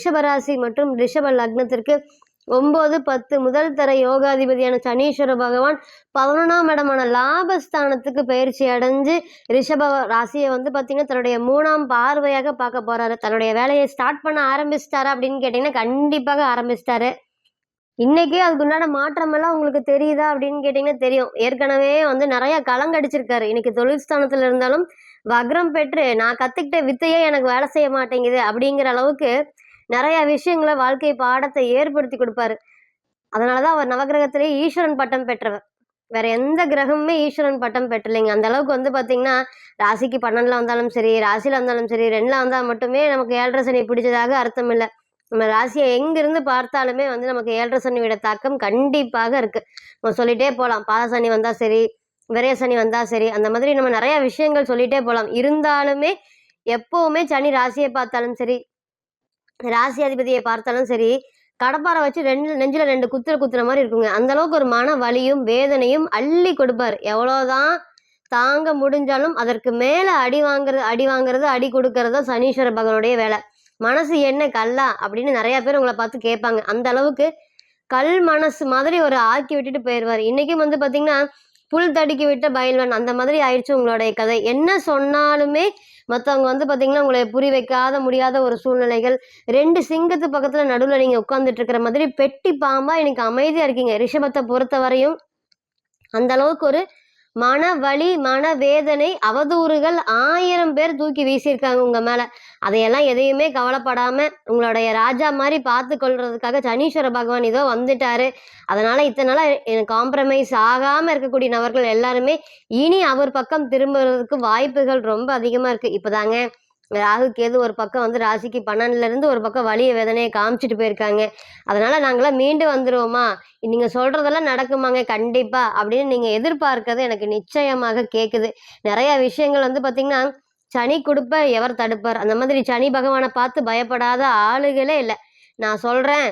ரிஷபராசி மற்றும் ரிஷப லக்னத்திற்கு ஒன்பது பத்து முதல் தர யோகாதிபதியான சனீஸ்வர பகவான் பதினொன்றாம் இடமான லாபஸ்தானத்துக்கு பயிற்சி அடைஞ்சு ரிஷப ராசியை வந்து பார்த்தீங்கன்னா தன்னுடைய மூணாம் பார்வையாக பார்க்க போறாரு. தன்னுடைய வேலையை ஸ்டார்ட் பண்ண ஆரம்பிச்சிட்டாரா அப்படின்னு கேட்டிங்கன்னா கண்டிப்பாக ஆரம்பிச்சிட்டாரு. இன்னைக்கே அதுக்கு உண்டான மாற்றமெல்லாம் உங்களுக்கு தெரியுதா அப்படின்னு கேட்டிங்கன்னா தெரியும். ஏற்கனவே வந்து நிறைய கலங்கடிச்சிருக்காரு இன்னைக்கு தொழில் ஸ்தானத்துல இருந்தாலும் வக்ரம் பெற்று நான் கத்துக்கிட்ட வித்தையே எனக்கு வேலை செய்ய மாட்டேங்குது அப்படிங்கிற அளவுக்கு நிறைய விஷயங்களை வாழ்க்கை பாடத்தை ஏற்படுத்தி கொடுப்பாரு. அதனாலதான் அவர் நவகிரகத்திலேயே ஈஸ்வரன் பட்டம் பெற்றவர். வேற எந்த கிரகமுமே ஈஸ்வரன் பட்டம் பெற்றலைங்க. அந்த அளவுக்கு வந்து பாத்தீங்கன்னா ராசிக்கு பன்னெண்டுல வந்தாலும் சரி ராசியில வந்தாலும் சரி ரெண்டுல வந்தா மட்டுமே நமக்கு ஏழரை சனி பிடிச்சதாக அர்த்தம் இல்லை நம்ம ராசியை எங்கிருந்து பார்த்தாலுமே வந்து நமக்கு ஏழரை சனியோட தாக்கம் கண்டிப்பாக இருக்கு. நம்ம சொல்லிட்டே போகலாம் பாத சனி வந்தா சரி விரைய சனி வந்தா சரி அந்த மாதிரி நம்ம நிறைய விஷயங்கள் சொல்லிட்டே போகலாம் இருந்தாலுமே எப்பவுமே சனி ராசியை பார்த்தாலும் சரி ராசி அதிபதியை பார்த்தாலும் சரி கடப்பாரை வச்சு ரெண்டு நெஞ்சில் ரெண்டு குத்துற குத்துற மாதிரி இருக்குங்க. அந்த அளவுக்கு ஒரு மன வலியும் வேதனையும் அள்ளி கொடுப்பார். எவ்வளோதான் தாங்க முடிஞ்சாலும் அதற்கு மேலே அடி வாங்குறது அடி வாங்குறது அடி கொடுக்கறது தான் சனீஸ்வர பகவானுடைய வேலை. மனசு என்ன கல்லா அப்படின்னு நிறையா பேர் உங்களை பார்த்து கேட்பாங்க. அந்த அளவுக்கு கல் மனசு மாதிரி ஒரு ஆக்கி விட்டுட்டு போயிடுவார் இன்றைக்கும் வந்து பார்த்திங்கன்னா புல் தடுக்கி விட்ட பயில்வன். அந்த மாதிரி ஆயிடுச்சு உங்களுடைய கதை. என்ன சொன்னாலுமே மற்றவங்க வந்து பார்த்தீங்கன்னா உங்களை புரி வைக்காத முடியாத ஒரு சூழ்நிலைகள். ரெண்டு சிங்கத்து பக்கத்தில் நடுவில் நீங்கள் உட்காந்துட்டு இருக்கிற மாதிரி பெட்டி பாம்பா எனக்கு அமைதியாக இருக்கீங்க. ரிஷபத்தை பொறுத்த வரையும் அந்த அளவுக்கு ஒரு மன வலி மன வேதனை அவதூறுகள் ஆயிரம் பேர் தூக்கி வீசியிருக்காங்க உங்க மேல. அதையெல்லாம் எதையுமே கவலைப்படாம உங்களுடைய ராஜா மாதிரி பார்த்து கொள்றதுக்காக சனீஸ்வர பகவான் இதோ வந்துட்டாரு. அதனால இத்தனை நாளா எனக்கு காம்ப்ரமைஸ் ஆகாம இருக்கக்கூடிய நபர்கள் எல்லாருமே இனி அவர் பக்கம் திரும்புறதுக்கு வாய்ப்புகள் ரொம்ப அதிகமா இருக்கு. இப்பதாங்க ராகு கேது ஒரு பக்கம் வந்து ராசிக்கு பன்னெண்டுல இருந்து ஒரு பக்கம் வலிய வேதனையை காமிச்சிட்டு போயிருக்காங்க. அதனால நாங்களாம் மீண்டு வந்துருவோமா? நீங்கள் சொல்கிறதெல்லாம் நடக்குமாங்க. கண்டிப்பாக அப்படின்னு நீங்கள் எதிர்பார்க்கறது எனக்கு நிச்சயமாக கேட்குது நிறையா விஷயங்கள் வந்து பார்த்திங்கன்னா சனி கொடுப்ப எவர் தடுப்பார்? அந்த மாதிரி சனி பகவானை பார்த்து பயப்படாத ஆளுகளே இல்லை. நான் சொல்கிறேன்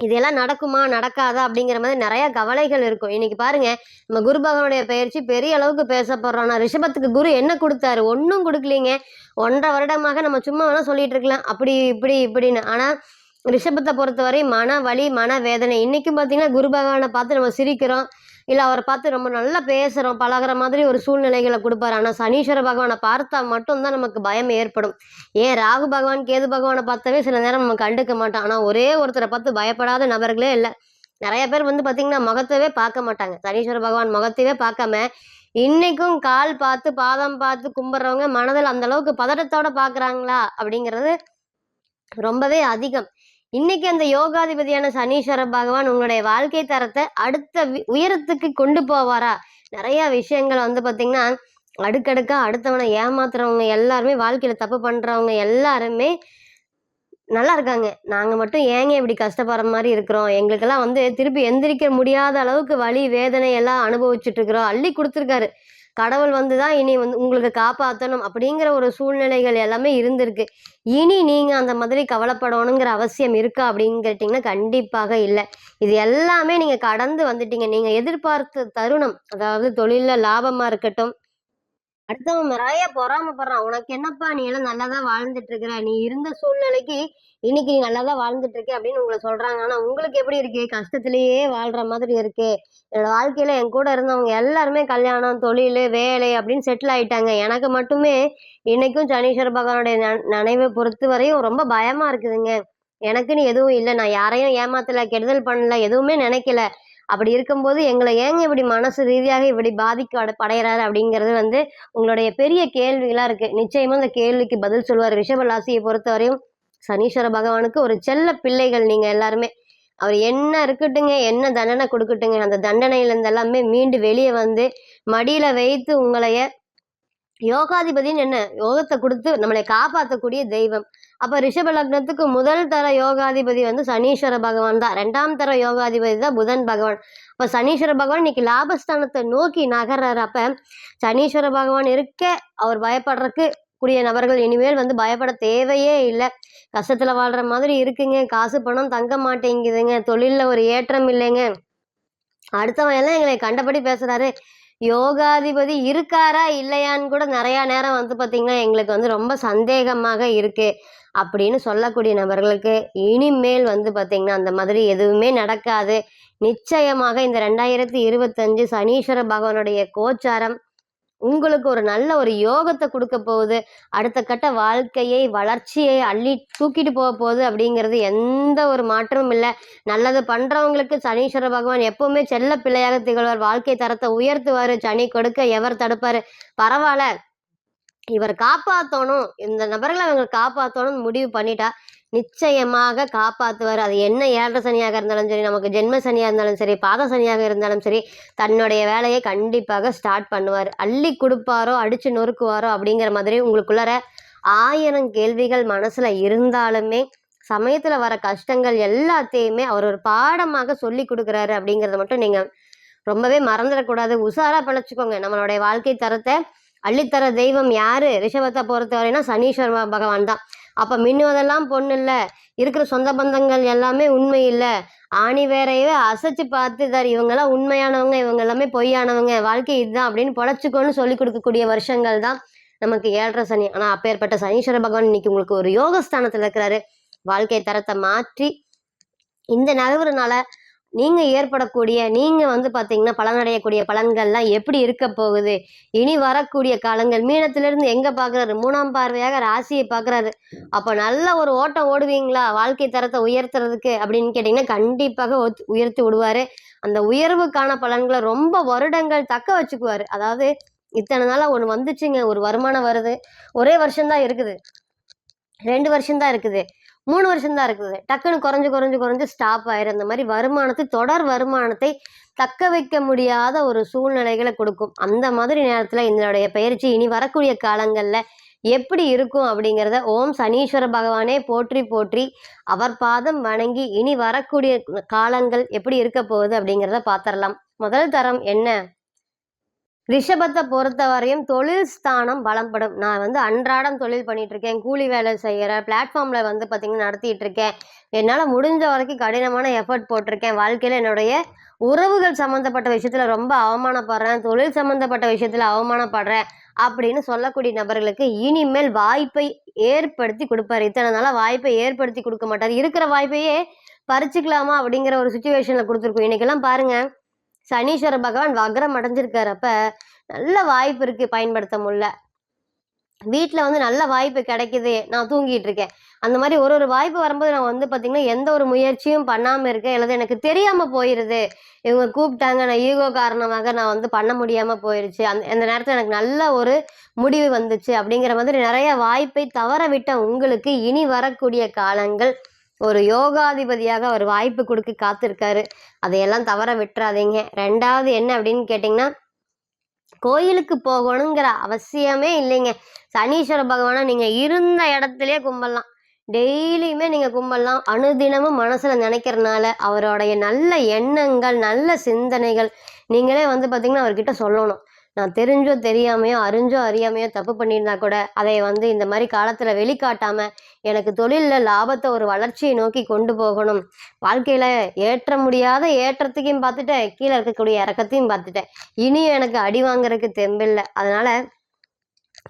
இதெல்லாம் நடக்குமா நடக்காதா? அப்படிங்கிற மாதிரி நிறைய கவலைகள் இருக்கும். இன்னைக்கு பாருங்க நம்ம குரு பகவானுடைய பயிற்சி பெரிய அளவுக்கு பேசப்படுறோம். ஆனா ரிஷபத்துக்கு குரு என்ன கொடுத்தாரு? ஒன்றும் கொடுக்கலீங்க. ஒன்றரை வருடமாக நம்ம சும்மா வேணா சொல்லிட்டு இருக்கலாம். அப்படி இப்படி இப்படின்னு. ஆனால் ரிஷபத்தை பொறுத்தவரை மன வலி மன வேதனை. இன்னைக்கும் பார்த்தீங்கன்னா குரு பகவானை பார்த்து நம்ம சிரிக்கிறோம். இல்லை அவரை பார்த்து ரொம்ப நல்லா பேசுகிறோம் பழகுற மாதிரி ஒரு சூழ்நிலைகளை கொடுப்பாரு. ஆனால் சனீஸ்வர பகவானை பார்த்தா மட்டும்தான் நமக்கு பயம் ஏற்படும். ஏன்? ராகு பகவான் கேது பகவானை பார்த்தாவே சில நேரம் நம்ம கண்டுக்க மாட்டோம். ஆனால் ஒரே ஒருத்தரை பார்த்து பயப்படாத நபர்களே இல்லை. நிறைய பேர் வந்து பார்த்தீங்கன்னா முகத்தவே பார்க்க மாட்டாங்க. சனீஸ்வர பகவான் முகத்தையே பார்க்காம இன்னைக்கும் கால் பார்த்து பாதம் பார்த்து கும்பிட்றவங்க மனதில் அந்தளவுக்கு பதட்டத்தோடு பதட்டத்தோட பார்க்குறாங்களா அப்படிங்கிறது ரொம்பவே அதிகம். இன்னைக்கு அந்த யோகாதிபதியான சனீஸ்வர பகவான் உங்களுடைய வாழ்க்கை தரத்தை அடுத்த உயரத்துக்கு கொண்டு போவாரா? நிறைய விஷயங்கள் வந்து பார்த்தீங்கன்னா அடுக்கடுக்கா அடுத்தவனை ஏமாத்துறவங்க எல்லாருமே வாழ்க்கையில தப்பு பண்றவங்க எல்லாருமே நல்லா இருக்காங்க. நாங்கள் மட்டும் ஏங்க இப்படி கஷ்டப்படுற மாதிரி இருக்கிறோம்? எங்களுக்கெல்லாம் வந்து திருப்பி எந்திரிக்க முடியாத அளவுக்கு வலி வேதனை எல்லாம் அனுபவிச்சுட்டு இருக்கிறோம். அள்ளி கொடுத்துருக்காரு. கடவுள் வந்து தான் இனி வந்து உங்களுக்கு காப்பாற்றணும் அப்படிங்கிற ஒரு சூழ்நிலைகள் எல்லாமே இருந்திருக்கு. இனி நீங்கள் அந்த மாதிரி கவலைப்படணுங்கிற அவசியம் இருக்கா அப்படின்னு கேட்டிங்கன்னா கண்டிப்பாக இல்லை. இது எல்லாமே நீங்கள் கடந்து வந்துட்டீங்க. நீங்கள் எதிர்பார்த்த தருணம் அதாவது தொழிலில் லாபமாக இருக்கட்டும் அடுத்தவன் நிறைய பொறாமப்படுறான். உனக்கு என்னப்பா நீ எல்லாம் நல்லாதான் வாழ்ந்துட்டு இருக்கிற? நீ இருந்த சூழ்நிலைக்கு இன்னைக்கு நீ நல்லாதான் வாழ்ந்துட்டு இருக்க அப்படின்னு உங்களை சொல்றாங்க. ஆனா உங்களுக்கு எப்படி இருக்கு? கஷ்டத்திலேயே வாழ்ற மாதிரி இருக்கு. என்னோட வாழ்க்கையில என் கூட இருந்தவங்க எல்லாருமே கல்யாணம் தொழில் வேலை அப்படின்னு செட்டில் ஆயிட்டாங்க. எனக்கு மட்டுமே இன்னைக்கும் சனீஸ்வர பகவானுடைய ந- நினைவை பொறுத்த வரையும் ரொம்ப பயமா இருக்குதுங்க. எனக்குன்னு எதுவும் இல்லை. நான் யாரையும் ஏமாத்தல கெடுதல் பண்ணல எதுவுமே நினைக்கல. அப்படி இருக்கும்போது எங்களை ஏங்க இப்படி மனசு ரீதியாக இப்படி பாதிக்க படையிறாரு அப்படிங்கிறது வந்து உங்களுடைய பெரிய கேள்விகளாக இருக்கு. நிச்சயமா அந்த கேள்விக்கு பதில் சொல்வார். ரிஷப ராசியை பொறுத்தவரையும் சனீஸ்வர பகவானுக்கு ஒரு செல்ல பிள்ளைகள் நீங்க எல்லாருமே. அவர் என்ன இருக்கட்டுங்க என்ன தண்டனை கொடுக்கட்டுங்க அந்த தண்டனையிலேருந்து எல்லாமே மீண்டு வெளியே வந்து மடியில வைத்து உங்களைய யோகாதிபதின்னு என்ன? யோகத்தை கொடுத்து நம்மளை காப்பாற்றக்கூடிய தெய்வம். அப்ப ரிஷப லக்னத்துக்கு முதல் தர யோகாதிபதி வந்து சனீஸ்வர பகவான் தான். ரெண்டாம் தர யோகாதிபதி தான் புதன் பகவான். அப்ப சனீஸ்வர பகவான் இன்னைக்கு லாபஸ்தானத்தை நோக்கி நகர்றாரு. அப்ப சனீஸ்வர பகவான் இருக்க அவர் பயப்படுறதுக்கு கூடிய நபர்கள் இனிமேல் வந்து பயப்பட தேவையே இல்லை. கஷ்டத்துல வாழ்ற மாதிரி இருக்குங்க. காசு பணம் தங்க மாட்டேங்குதுங்க. தொழில்ல ஒரு ஏற்றம் இல்லைங்க. அடுத்தவன் எல்லாம் எங்களை கண்டபடி பேசுறாரு. யோகாதிபதி இருக்காரா இல்லையான்னு கூட நிறையா நேரம் வந்து பார்த்திங்கன்னா எங்களுக்கு வந்து ரொம்ப சந்தேகமாக இருக்குது அப்படின்னு சொல்லக்கூடிய நபர்களுக்கு இனிமேல் வந்து பார்த்திங்கன்னா அந்த மாதிரி எதுவுமே நடக்காது. நிச்சயமாக இந்த ரெண்டாயிரத்தி இருபத்தஞ்சு சனீஸ்வர பகவானுடைய கோச்சாரம் உங்களுக்கு ஒரு நல்ல ஒரு யோகத்தை கொடுக்க போகுது. அடுத்த கட்ட வாழ்க்கையை வளர்ச்சியை அள்ளி தூக்கிட்டு போக போகுது அப்படிங்கிறது எந்த ஒரு மாற்றமும் இல்லை. நல்லது பண்ணுறவங்களுக்கு சனீஸ்வர பகவான் எப்பவுமே செல்ல பிள்ளையாக திகழ்வார். வாழ்க்கை தரத்தை உயர்த்துவார். சனி கொடுக்க எவர் தடுப்பார். பரவாயில்ல. இவர் காப்பாற்றணும் இந்த நபர்களை அவங்க காப்பாற்றணும்னு முடிவு பண்ணிட்டா நிச்சயமாக காப்பாற்றுவார் அது என்ன ஏழரை சனியாக இருந்தாலும் சரி நமக்கு ஜென்ம சனியாக இருந்தாலும் சரி பாத சனியாக இருந்தாலும் சரி தன்னுடைய வேலையை கண்டிப்பாக ஸ்டார்ட் பண்ணுவார். அள்ளி கொடுப்பாரோ அடித்து நொறுக்குவாரோ அப்படிங்கிற மாதிரி உங்களுக்குள்ளார ஆயிரம் கேள்விகள் மனசில் இருந்தாலுமே சமயத்தில் வர கஷ்டங்கள் எல்லாத்தையுமே அவர் ஒரு பாடமாக சொல்லி கொடுக்குறாரு அப்படிங்கிறத மட்டும் நீங்கள் ரொம்பவே மறந்துடக்கூடாது. உஷாராக பிழைச்சிக்கோங்க. நம்மளுடைய வாழ்க்கை தரத்தை அள்ளித்தர தெய்வம் யாரு? ரிஷபத்தை பொறுத்தவரைனா சனீஸ்வர பகவான் தான். அப்போ மின்னுவதெல்லாம் பொண்ணு இல்லை. இருக்கிற சொந்த பந்தங்கள் எல்லாமே உண்மை இல்லை. ஆணி வேறையவே அசைச்சு பார்த்து தார் இவங்கெல்லாம் உண்மையானவங்க இவங்க எல்லாமே பொய்யானவங்க வாழ்க்கை இதுதான் அப்படின்னு பொழைச்சிக்கோன்னு சொல்லி கொடுக்கக்கூடிய வருஷங்கள் தான் நமக்கு ஏழரை சனி. ஆனால் அப்பேற்பட்ட சனீஸ்வர பகவான் இன்னைக்கு உங்களுக்கு ஒரு யோகஸ்தானத்தில் இருக்கிறாரு. வாழ்க்கை தரத்தை மாற்றி இந்த நகர்வுனால நீங்கள் ஏற்படக்கூடிய நீங்கள் வந்து பார்த்தீங்கன்னா பலனடையக்கூடிய பலன்கள்லாம் எப்படி இருக்க போகுது? இனி வரக்கூடிய காலங்கள் மீனத்திலிருந்து எங்கே பார்க்குறாரு மூணாம் பார்வையாக ராசியை பார்க்குறாரு அப்போ நல்ல ஒரு ஓட்டம் ஓடுவீங்களா? வாழ்க்கை தரத்தை உயர்த்துறதுக்கு அப்படின்னு கேட்டிங்கன்னா கண்டிப்பாக உயர்த்தி விடுவார். அந்த உயர்வுக்கான பலன்களை ரொம்ப வருடங்கள் தக்க வச்சுக்குவார். அதாவது இத்தனை நாளாக ஒன்று வந்துச்சுங்க ஒரு வருமானம் வருது. ஒரே வருஷம்தான் இருக்குது. ரெண்டு வருஷம்தான் இருக்குது. மூணு வருஷம்தான் இருக்குது. டக்குன்னு குறைஞ்சு குறைஞ்சு குறைஞ்சு ஸ்டாப் ஆயிரும். இந்த மாதிரி வருமானத்தை தொடர் வருமானத்தை தக்க வைக்க முடியாத ஒரு சூழ்நிலைகளை கொடுக்கும். அந்த மாதிரி நேரத்தில் இதனுடைய பயிற்சி இனி வரக்கூடிய காலங்களில் எப்படி இருக்கும் அப்படிங்கிறத ஓம் சனீஸ்வர பகவானே போற்றி போற்றி அவர் பாதம் வணங்கி இனி வரக்கூடிய காலங்கள் எப்படி இருக்க போகுது அப்படிங்கிறத பார்த்துடலாம். முதல் தரம் என்ன? ரிஷபத்தை பொறுத்தவரையும் தொழில் ஸ்தானம் பலப்படும். நான் வந்து அன்றாடம் தொழில் பண்ணிட்டு இருக்கேன் கூலி வேலை செய்கிறேன் பிளாட்ஃபார்ம்ல வந்து பார்த்தீங்கன்னா நடத்திட்டு இருக்கேன் என்னால் முடிஞ்ச வரைக்கும் கடினமான எஃபர்ட் போட்டிருக்கேன். வாழ்க்கையில் என்னுடைய உறவுகள் சம்மந்தப்பட்ட விஷயத்தில் ரொம்ப அவமானப்படுறேன். தொழில் சம்மந்தப்பட்ட விஷயத்தில் அவமானப்படுறேன். அப்படின்னு சொல்லக்கூடிய நபர்களுக்கு இனிமேல் வாய்ப்பை ஏற்படுத்தி கொடுப்பாரு. இத்தனை நாளாக வாய்ப்பை ஏற்படுத்தி கொடுக்க மாட்டார். இருக்கிற வாய்ப்பையே பறிச்சுக்கலாமா அப்படிங்கிற ஒரு சுச்சுவேஷனில் கொடுத்துருக்கோம். இன்னைக்கெல்லாம் பாருங்க. சனீஸ்வர பகவான் வக்ரம் அடைஞ்சிருக்கிறப்ப நல்ல வாய்ப்பு இருக்கு பயன்படுத்த முடியல. வீட்டில் வந்து நல்ல வாய்ப்பு கிடைக்குது நான் தூங்கிட்டு இருக்கேன். அந்த மாதிரி ஒரு ஒரு வாய்ப்பு வரும்போது நான் வந்து பார்த்தீங்கன்னா எந்த ஒரு முயற்சியும் பண்ணாமல் இருக்கேன். அல்லது எனக்கு தெரியாமல் போயிடுது இவங்க கூப்பிட்டாங்க நான் ஈகோ காரணமாக நான் வந்து பண்ண முடியாமல் போயிடுச்சு அந்த அந்த நேரத்தில் எனக்கு நல்ல ஒரு முடிவு வந்துச்சு. அப்படிங்கிற மாதிரி நிறைய வாய்ப்பை தவற விட்ட உங்களுக்கு இனி வரக்கூடிய காலங்கள் ஒரு யோகாதிபதியாக அவர் வாய்ப்பு கொடுக்க காத்திருக்காரு. அதையெல்லாம் தவற விட்டுறாதீங்க. ரெண்டாவது என்ன அப்படின்னு கேட்டிங்கன்னா கோயிலுக்கு போகணுங்கிற அவசியமே இல்லைங்க. சனீஸ்வர பகவானை நீங்கள் இருந்த இடத்துலயே கும்பிடலாம். டெய்லியுமே நீங்கள் கும்பிடலாம். அனுதினமும் மனசில் நினைக்கிறனால அவருடைய நல்ல எண்ணங்கள் நல்ல சிந்தனைகள் நீங்களே வந்து பார்த்தீங்கன்னா அவர்கிட்ட சொல்லணும். நான் தெரிஞ்சோ தெரியாமையோ அறிஞ்சோ அறியாமையோ தப்பு பண்ணியிருந்தா கூட அதை வந்து இந்த மாதிரி காலத்தில் வெளிக்காட்டாமல் எனக்கு தொழிலில் லாபத்தை ஒரு வளர்ச்சியை நோக்கி கொண்டு போகணும். வாழ்க்கையில் ஏற்ற முடியாத ஏற்றத்தையும் பார்த்துட்டேன். கீழே இருக்கக்கூடிய இறக்கத்தையும் பார்த்துட்டேன். இனியும் எனக்கு அடி வாங்குறதுக்கு தெம்பில்லை. அதனால்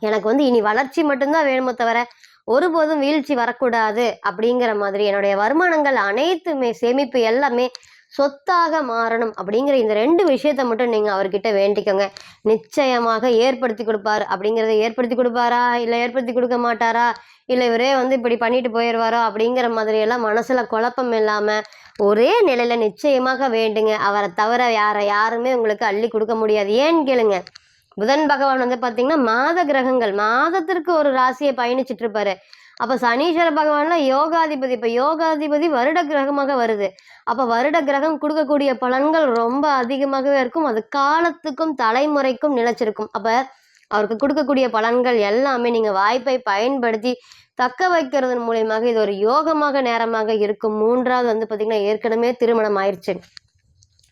எனக்கு வந்து இனி வளர்ச்சி மட்டும்தான் வேணுமோ தவிர ஒருபோதும் வீழ்ச்சி வரக்கூடாது அப்படிங்கிற மாதிரி என்னுடைய வருமானங்கள் அனைத்துமே சேமிப்பு எல்லாமே சொத்தாக மாறணும் அப்படிங்கிற இந்த ரெண்டு விஷயத்த மட்டும் நீங்கள் அவர்கிட்ட வேண்டிக்கோங்க. நிச்சயமாக ஏற்படுத்தி கொடுப்பார் அப்படிங்கிறத ஏற்படுத்தி கொடுப்பாரா? இல்லை ஏற்படுத்தி கொடுக்க மாட்டாரா? இல்லை இவரே வந்து இப்படி பண்ணிட்டு போயிடுவாரோ அப்படிங்கிற மாதிரியெல்லாம் மனசில் குழப்பம் இல்லாமல் ஒரே நிலையில் நிச்சயமாக வேண்டுங்க. அவரை தவிர யாரை யாருமே உங்களுக்கு அள்ளி கொடுக்க முடியாது. ஏன்னு கேளுங்க. புதன் பகவான் வந்து பார்த்தீங்கன்னா மாத கிரகங்கள் மாதத்திற்கு ஒரு ராசியை பயணிச்சிட்டு இருப்பாரு. அப்போ சனீஸ்வர பகவான்ல யோகாதிபதி. இப்போ யோகாதிபதி வருட கிரகமாக வருது. அப்போ வருட கிரகம் கொடுக்கக்கூடிய பலன்கள் ரொம்ப அதிகமாகவே இருக்கும். அது காலத்துக்கும் தலைமுறைக்கும் நிலைச்சிருக்கும் அப்போ அவருக்கு கொடுக்கக்கூடிய பலன்கள் எல்லாமே நீங்கள் வாய்ப்பை பயன்படுத்தி தக்க வைக்கிறதன் மூலியமாக இது ஒரு யோகமாக நேரமாக இருக்கும். மூன்றாவது வந்து பார்த்திங்கன்னா ஏற்கனவே திருமணம் ஆயிடுச்சு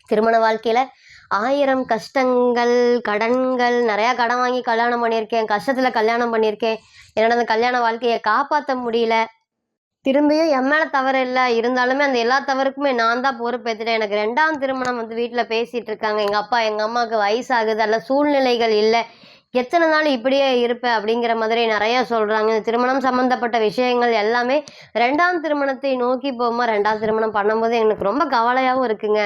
திருமண வாழ்க்கையில் ஆயிரம் கஷ்டங்கள் கடன்கள் நிறையா கடன் வாங்கி கல்யாணம் பண்ணியிருக்கேன் கஷ்டத்தில் கல்யாணம் பண்ணியிருக்கேன். என்னோட அந்த கல்யாண வாழ்க்கையை காப்பாற்ற முடியல. திரும்பியும் என் மேலே தவறு இல்லை. இருந்தாலுமே அந்த எல்லா தவறுக்குமே நான் தான் பொறுப்பேற்றுட்டேன் எனக்கு ரெண்டாம் திருமணம் வந்து வீட்டில் பேசிகிட்டு இருக்காங்க. எங்கள் அப்பா எங்கள் அம்மாவுக்கு வயசாகுது. அல்ல சூழ்நிலைகள் இல்லை. எத்தனை நாள் இப்படியே இருப்பேன் அப்படிங்கிற மாதிரி நிறையா சொல்கிறாங்க இந்த திருமணம் சம்மந்தப்பட்ட விஷயங்கள் எல்லாமே ரெண்டாம் திருமணத்தை நோக்கி போகும்போது ரெண்டாம் திருமணம் பண்ணும்போது எனக்கு ரொம்ப கவலையாகவும் இருக்குங்க.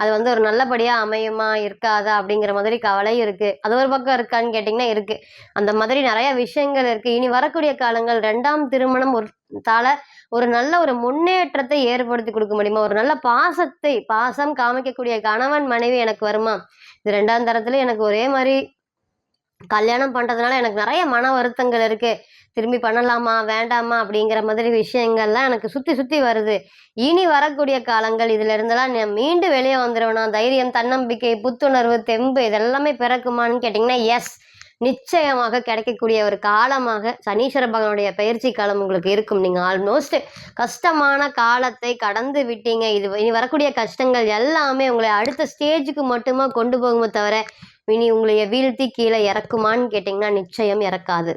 அது வந்து ஒரு நல்லபடியாக அமையுமா இருக்காதா அப்படிங்கிற மாதிரி கவலையும் இருக்குது அது ஒரு பக்கம் இருக்கான்னு கேட்டிங்கன்னா இருக்குது அந்த மாதிரி நிறைய விஷயங்கள் இருக்குது இனி வரக்கூடிய காலங்கள் ரெண்டாம் திருமணம் ஒரு தால ஒரு நல்ல ஒரு முன்னேற்றத்தை ஏற்படுத்தி கொடுக்க முடியுமா? ஒரு நல்ல பாசத்தை பாசம் காமிக்கக்கூடிய கணவன் மனைவி எனக்கு வருமா? இது ரெண்டாம் தரத்துல எனக்கு ஒரே மாதிரி கல்யாணம் பண்றதுனால எனக்கு நிறைய மன வருத்தங்கள் இருக்கு. திரும்பி பண்ணலாமா வேண்டாமா அப்படிங்கிற மாதிரி விஷயங்கள்லாம் எனக்கு சுத்தி சுத்தி வருது. இனி வரக்கூடிய காலங்கள் இதுல இருந்தெல்லாம் நான் மீண்டு வெளியே வந்துடுவேனா தைரியம் தன்னம்பிக்கை புத்துணர்வு தெம்பு இதெல்லாமே பிறக்குமான்னு கேட்டிங்கன்னா எஸ் நிச்சயமாக கிடைக்கக்கூடிய ஒரு காலமாக சனீஸ்வர பகவானுடைய பயிற்சி காலம் உங்களுக்கு இருக்கும். நீங்க ஆல்மோஸ்ட் கஷ்டமான காலத்தை கடந்து விட்டீங்க. இது இனி வரக்கூடிய கஷ்டங்கள் எல்லாமே உங்களை அடுத்த ஸ்டேஜுக்கு மட்டுமா கொண்டு போகுமே தவிர இனி உங்களை வீழ்த்தி கீழே இறக்குமான்னு கேட்டிங்கன்னா நிச்சயம் இறக்காது.